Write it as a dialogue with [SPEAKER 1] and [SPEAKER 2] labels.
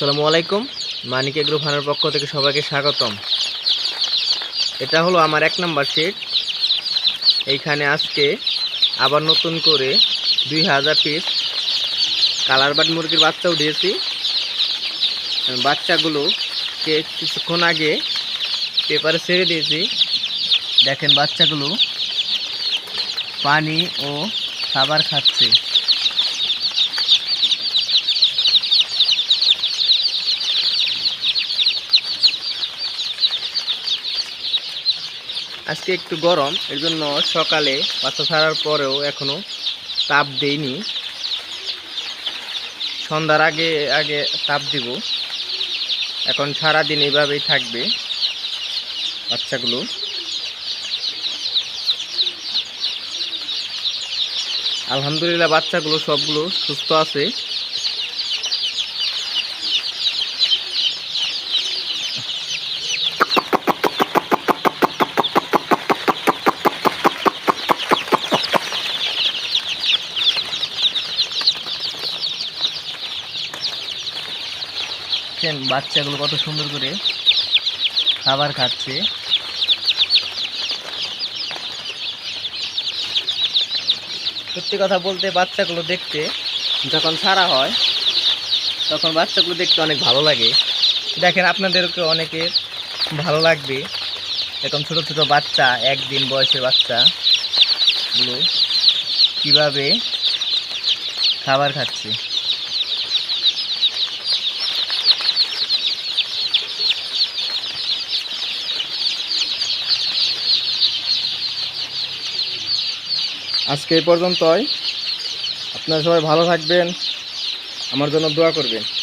[SPEAKER 1] আসসালামু আলাইকুম। মানিক এগ্রো ফার্মের পক্ষ থেকে সবাইকে স্বাগতম। এটা হলো আমার এক নাম্বার শেড এইখানে আজকে আবার নতুন করে দুই হাজার পিস কালার বাট মুরগির বাচ্চাও দিয়েছি। বাচ্চাগুলোকে কিছুক্ষণ আগে পেপারে ছেড়ে দিয়েছি। দেখেন বাচ্চাগুলো পানি ও খাবার খাচ্ছে। আজকে একটু গরম এর জন্য সকালে বাচ্চা ছাড়ার পরেও এখনও তাপ দেইনি। সন্ধ্যার আগে আগে তাপ দিব। এখন সারাদিন এভাবেই থাকবে বাচ্চাগুলো। আলহামদুলিল্লাহ বাচ্চাগুলো সবগুলো সুস্থ আছে। দেখছেন বাচ্চাগুলো কত সুন্দর করে খাবার খাচ্ছে। সত্যি কথা বলতে বাচ্চাগুলো দেখতে যখন ছাড়া হয়, তখন বাচ্চাগুলো দেখতে অনেক ভালো লাগে। দেখেন আপনাদেরকে অনেকে ভালো লাগবে। এরকম ছোট ছোট বাচ্চা, একদিন বয়সের বাচ্চাগুলো কীভাবে খাবার খাচ্ছে। আজকে এই পর্যন্তই। আপনারা সবাই ভালো থাকবেন। আমার জন্য দোয়া করবেন।